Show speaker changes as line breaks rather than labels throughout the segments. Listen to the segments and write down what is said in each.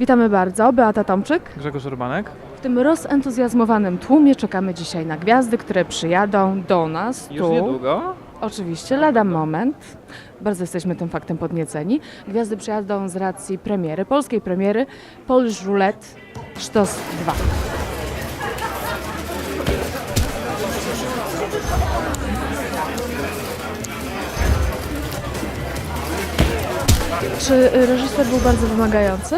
Witamy bardzo, Beata Tomczyk.
Grzegorz Urbanek.
W tym rozentuzjazmowanym tłumie czekamy dzisiaj na gwiazdy, które przyjadą do nas
Już
tu.
niedługo.
Oczywiście, lada moment. Bardzo jesteśmy tym faktem podnieceni. Gwiazdy przyjadą z racji premiery, polskiej premiery Polish Roulette Sztos 2. Czy reżyser był bardzo wymagający?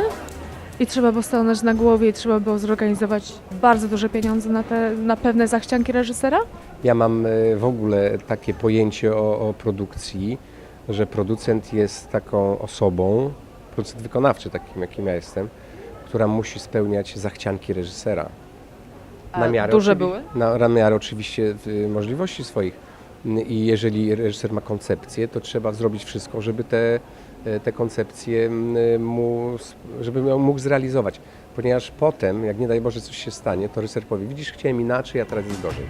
I trzeba było stanąć na głowie i trzeba było zorganizować bardzo duże pieniądze na, te, na pewne zachcianki reżysera?
Ja mam e, w ogóle takie pojęcie o, o produkcji, że producent jest taką osobą, producent wykonawczy takim jakim ja jestem, która musi spełniać zachcianki reżysera.
A duże
oczywi-
były?
Na, na miarę oczywiście y, możliwości swoich. I jeżeli reżyser ma koncepcję, to trzeba zrobić wszystko, żeby te, e, te koncepcje mu, żeby ją mógł zrealizować. Ponieważ potem, jak nie daj Boże coś się stanie, to reżyser powie, widzisz, chciałem inaczej, a teraz jest gorzej.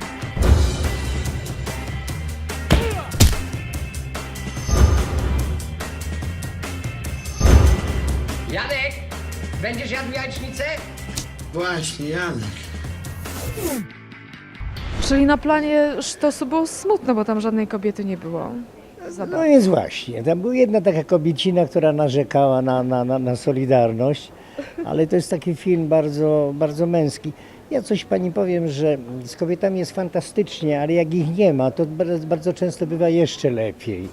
Janek, będziesz jadł jajecznicę?
Właśnie, Janek.
Czyli na planie sztosu było smutno, bo tam żadnej kobiety nie było.
No jest właśnie. Tam była jedna taka kobiecina, która narzekała na, na, na, na Solidarność, ale to jest taki film bardzo, bardzo męski. Ja coś pani powiem, że z kobietami jest fantastycznie, ale jak ich nie ma, to bardzo, bardzo często bywa jeszcze lepiej.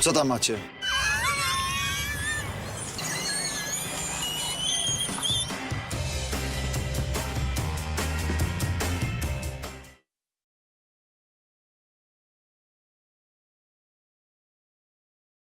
Co tam macie?